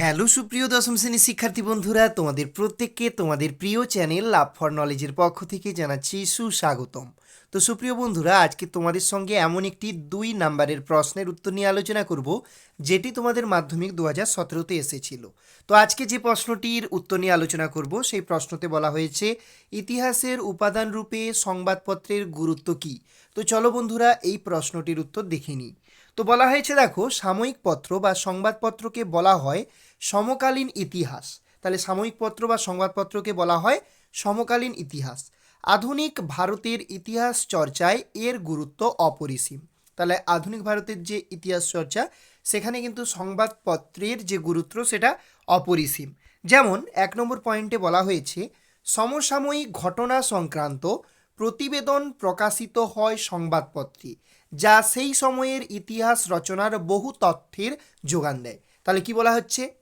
Hello সুপ্রিয় দশম শ্রেণির শিক্ষার্থী বন্ধুরা, তোমাদের প্রত্যেককে তোমাদের প্রিয় চ্যানেল লাভ ফর নলেজের পক্ষ থেকে জানাচ্ছি সুস্বাগতম। তো সুপ্রিয় বন্ধুরা, আজকে তোমাদের সঙ্গে এমন একটি দুই নাম্বারের প্রশ্নের উত্তর নিয়ে আলোচনা করব, যেটি তোমাদের মাধ্যমিক দু হাজার সতেরোতে এসেছিল। তো আজকে যে প্রশ্নটির উত্তর নিয়ে আলোচনা করব, সেই প্রশ্নতে বলা হয়েছে, ইতিহাসের উপাদান রূপে সংবাদপত্রের গুরুত্ব কী? তো চলো বন্ধুরা, এই প্রশ্নটির উত্তর দেখে নিই। তো বলা হয়েছে, দেখো, সাময়িক পত্র বা সংবাদপত্রকে বলা হয় সমকালীন ইতিহাস। তাহলে সাময়িক পত্র বা সংবাদপত্রকে বলা হয় সমকালীন ইতিহাস। আধুনিক ভারতের ইতিহাস চর্চায় এর গুরুত্ব অপরিসীম। তাহলে আধুনিক ভারতের যে ইতিহাস চর্চা, সেখানে কিন্তু সংবাদপত্রের যে গুরুত্ব, সেটা অপরিসীম। যেমন, এক নম্বর পয়েন্টে বলা হয়েছে, সমসাময়িক ঘটনা সংক্রান্ত প্রতিবেদন প্রকাশিত হয় সংবাদপত্রে, যা সেই সময়ের ইতিহাস রচনার বহু তথ্যের যোগান দেয়। তাহলে কি বলা হচ্ছে?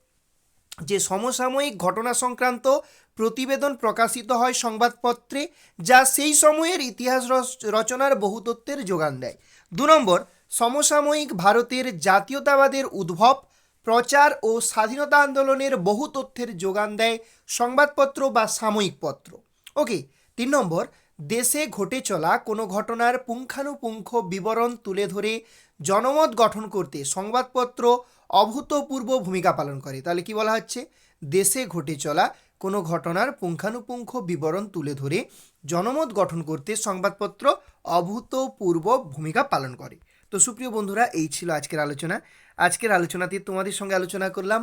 যে সমসাময়িক ঘটনা সংক্রান্ত প্রতিবেদন প্রকাশিত হয় সংবাদপত্রে, যা সেই সময়ের ইতিহাস রচ- রচনার বহু তথ্যের যোগান দেয়। দু নম্বর, সমসাময়িক ভারতের জাতীয়তাবাদের উদ্ভব, প্রচার ও স্বাধীনতা আন্দোলনের বহু তথ্যের যোগান দেয় সংবাদপত্র বা সাময়িক পত্র। ওকে, তিন নম্বর দেশে ঘটে চলা কোনো ঘটনার পুঙ্খানুপুঙ্খ বিবরণ তুলে ধরে জনমত গঠন করতে সংবাদপত্র অভূতপূর্ব ভূমিকা পালন করে। তাহলে কি বলা হচ্ছে? দেশে ঘটে চলা কোনো ঘটনার পুঙ্খানুপুঙ্খ বিবরণ তুলে ধরে জনমত গঠন করতে সংবাদপত্র অভূতপূর্ব ভূমিকা পালন করে। তো সুপ্রিয় বন্ধুরা, এই ছিল আজকের আলোচনা। আজকের আলোচনাতে তোমাদের সঙ্গে আলোচনা করলাম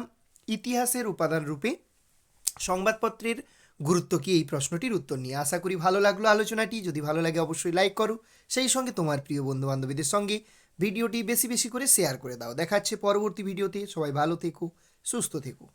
ইতিহাসের উপাদান রূপে সংবাদপত্রের গুরুত্ব কি এই প্রশ্নটির উত্তর নিয়ে আশা করি ভালো লাগল আলোচনাটি। যদি ভালো লাগে অবশ্যই লাইক করো। সেই সঙ্গে তোমার প্রিয় বন্ধু বান্ধবীদের সঙ্গে ভিডিওটি বেশি বেশি করে শেয়ার করে দাও। দেখাচ্ছে পরবর্তী ভিডিওতে। সবাই ভালো থেকো, সুস্থ থেকো।